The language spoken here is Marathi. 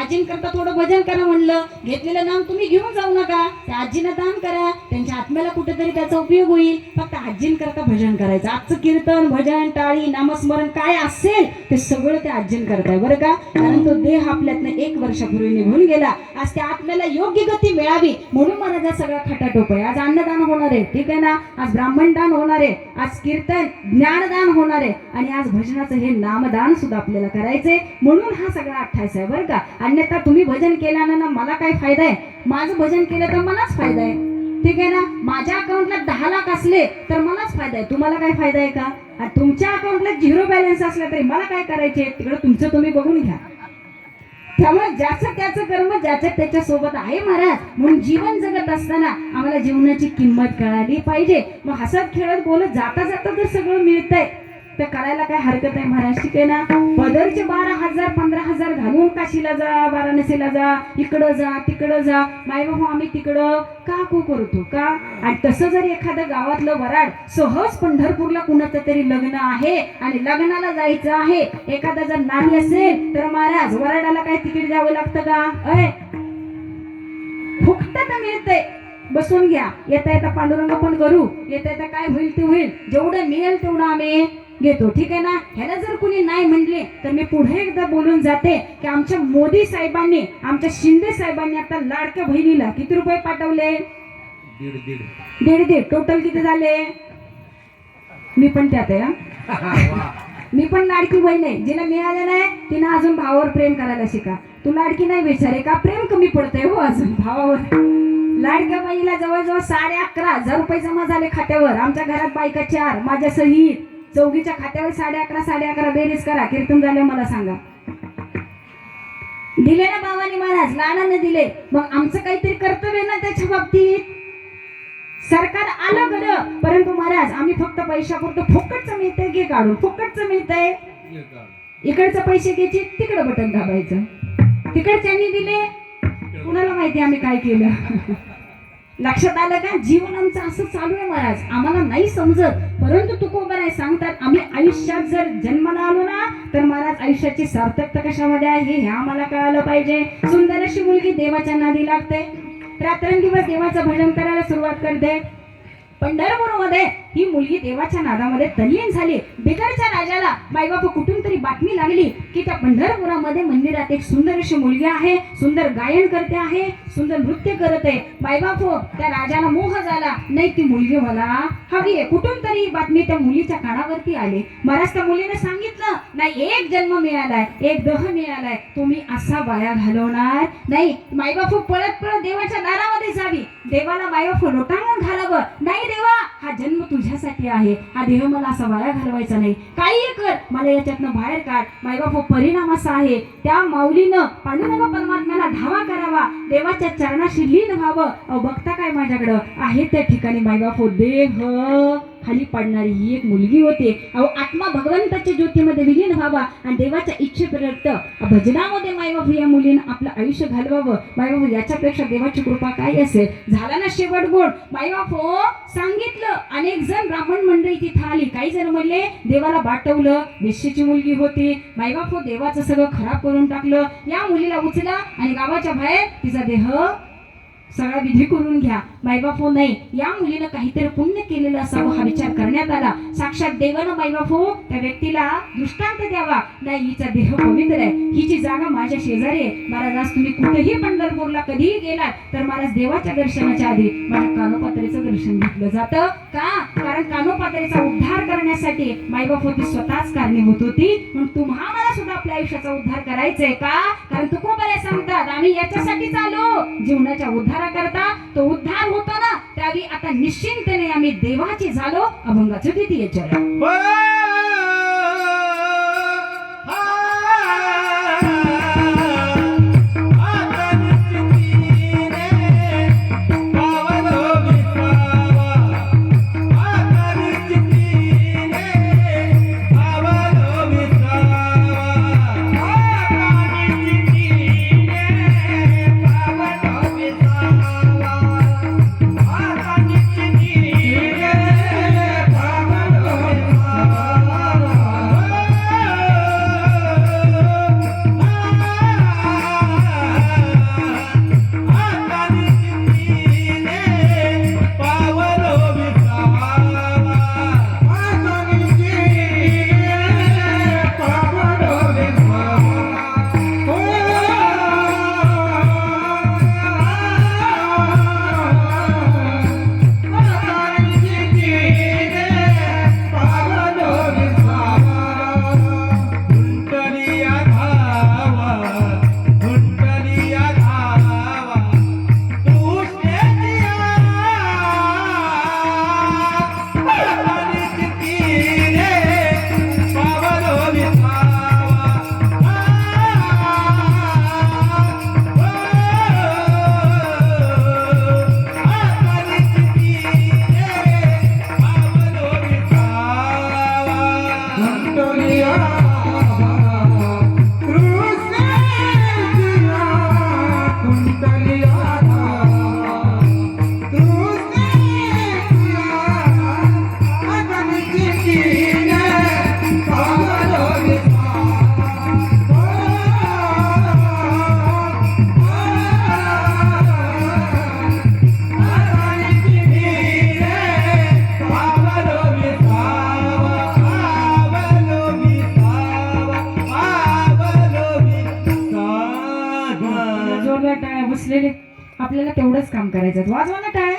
आजींकरता थोडं भजन करा म्हणलं. घेतलेलं नाम तुम्ही घेऊन जाऊ नका. त्या आजीला दान करा. त्यांच्या आत्म्याला कुठेतरी त्याचा उपयोग होईल. फक्त आजींकरता भजन करायचं. आजचं कीर्तन भजन टाळी नामस्मरण काय असेल ते सगळं त्या आजीन करताय बरं का? कारण तो देह आपल्यातनं एक वर्षापूर्वी निघून गेला. आज त्या आत्म्याला योग्य गती मिळावी. म्हणून मला सगळा खटाटोप आहे. आज अन्नदान होणार आहे. ठीक आहे ना? आज ब्राह्मण दान होणार आहे. आज कीर्तन ज्ञानदान होणार आहे. आणि आज भजनाचं हे नामदान सुद्धा आपल्याला करायचंय. म्हणून हा सगळा अठ्ठावीस आहे बरं का? अन्यथा तुम्ही भजन केल्यानं ना मला काय फायदा आहे? माझं भजन केलं तर मलाच फायदा आहे. ठीक आहे ना? माझ्या अकाउंटला दहा लाख असले तर मलाच फायदा आहे. तुम्हाला काय फायदा आहे का? आणि तुमच्या अकाउंटला झिरो बॅलन्स असला तरी मला काय करायचे? तिकडे तुमचं तुम्ही बघून घ्या. त्यामुळे ज्याचं त्याचं कर्म ज्याच्या त्याच्या सोबत आहे महाराज. म्हणून जीवन जगत असताना आम्हाला जीवनाची किंमत कळाली पाहिजे. मग हसत खेळत बोलत जाता जाता तर सगळं मिळतंय. तर करायला काय हरकत आहे महाराज ठीक आहे ना पदरचे बारा हजार पंधरा हजार घालून काशीला जा वाराणसीला जा इकडं जा तिकडं जा. माय बाबा आम्ही तिकडं का को करतो का? आणि तसं जर एखादं गावातलं वराड सहज पंढरपूरला कुणाचं तरी लग्न आहे आणि लग्नाला जायचं आहे एखादा जर नारी असेल तर महाराज वराडाला काय तिकीट द्यावं लागतं का? अय! फुकटात मिळतंय. बसून घ्या. येता येता पांडुरंग पण करू. येता येता काय होईल ते होईल. जेवढं मिळेल तेवढं आम्ही घेतो. ठीक आहे ना? ह्याला जर कुणी नाही म्हणले तर मी पुढे एकदा बोलून जाते की आमच्या मोदी साहेबांनी आमच्या शिंदे साहेबांनी आता लाडक्या बहिणीला किती रुपये पाठवले? दीड दीड. टोटल किती झाले? मी पण त्यात आहे. मी पण लाडकी बहीण आहे. जिला मिळालं नाही तिनं अजून भावावर प्रेम करायला शिका. तू लाडकी नाही विचारे का प्रेम कमी पडतंय हो अजून भावावर. लाडक्या बहिणीला जवळजवळ साडे अकरा हजार रुपये जमा झाले खात्यावर. आमच्या घरात बायका चार माझ्या सहित. चौघीच्या खात्यावर साडे अकरा साडे अकरा बेरीज करा. कीर्तन झालं मला सांगा. दिले ना बाबांनी महाराज? लहानाने दिले. मग आमचं काहीतरी कर्तव्य ना त्याच्या बाबतीत? सरकार आलं गड परंतु महाराज आम्ही फक्त पैशापुरतं फुकटचं मिळतंय घे काढून. फुकटचं मिळतंय. इकडचं पैसे घ्यायचे तिकडं बटन दाबायचं. तिकडच्यांनी दिले. कुणाला माहिती आम्ही काय केलं? लक्षात आलं का? जीवन आमचं असं चालू आहे महाराज. आम्हाला नाही समजत. परंतु तुकोबा नाही सांगतात आम्ही आयुष्यात जर जन्माला आलो ना तर महाराज आयुष्याची सार्थकता कशामध्ये आहे? हे आम्हाला कळालं पाहिजे. सुंदर अशी मुलगी देवाच्या नादी लागते. रात्रंदिवस देवाचं भजन करायला सुरुवात करते. पंढरपूरमध्ये ही मुलगी देवाच्या नादामध्ये तल्लीन झाली. बिदरच्या राजाला माईबाप कुठून तरी बातमी लागली की त्या पंढरपुरामध्ये मंदिरात एक सुंदर अशी मुलगी आहे सुंदर गायन करते आहे सुंदर नृत्य करत आहे. माईबाप त्या राजाला मोह झाला. नाही ती मुलगी मला हवी आहे. कुठून तरी बातमी त्या मुलीच्या कानावरती आली. महाराज त्या मुलीने सांगितलं नाही एक जन्म मिळालाय एक दह मिळालाय. तुम्ही असा वाया घालवणार नाही. माईबाप पळत पळत देवाच्या दारामध्ये जावी. देवाला माईबाप लोटांगण घालावं. नाही देवा हा जन्म तुझ्यासाठी आहे. हा देव मला असा वाया घालवायचा नाही. काही कर. मला याच्यातनं बाहेर काढ. माईबाप हो, परिणाम असा आहे. त्या माऊलीनं पांडुरंग परमात्म्याला धावा करावा. देवाच्या चरणाशी लीन व्हावं. अहो बघता काय माझ्याकडं? आहे त्या ठिकाणी मायबापो हो, देह. खाली पडणारी ही एक मुलगी होते. अहो आत्मा भगवंताच्या ज्योतीमध्ये विलीन व्हावा आणि देवाच्या इच्छेपर्यंत भजनामध्ये मायबाबू या मुलीनं आपलं आयुष्य घालवावं. मायबाबू याच्यापेक्षा देवाची कृपा काय असेल? झाला ना शेवट गोड. मायबाप हो, सांगितलं. अनेक जण ब्राह्मण मंडळी तिथं आली. काही जण म्हणले देवाला बाटवलं वेश्येची मुलगी होती. मायबाप हो, देवाचं सगळं खराब करून टाकलं. या मुलीला उचला आणि गावाच्या बाहेर तिचा देह सगळा विधी करून घ्या. मायबापू नाही. या मुलीनं काहीतरी पुण्य केलेलं असावं हा विचार करण्यात आला. साक्षात देवानं मायबापू त्या व्यक्तीला दृष्टांत द्यावा. नाही हिचा देह पवित्र आहे. हिची जागा माझ्या शेजारी आहे. महाराज आज तुम्ही कुठेही पंढरपूरला कधीही गेलात तर महाराज देवाच्या दर्शनाच्या आधी माझ्या कानोपात्रेचं दर्शन घेतलं जातं. का? कारण कानोपात्रेचा उद्धार करण्यासाठी मायबाप होती स्वतःच कारणीभूत होती म्हणून तुम्हाला सुद्धा आपल्या आयुष्याचा उद्धार करायचा आहे का? कारण तुकोबाला सांगतात आम्ही याच्यासाठीच आलो जीवनाच्या उद्धाराकरता तो उद्धार होतो ना त्यावेळी आता निश्चिंतने आम्ही देवाचे झालो अभंगाचं द्वितीय चरण. असलेले आपल्याला तेवढंच काम करायचं आहे. वाजवा ना टाळ्या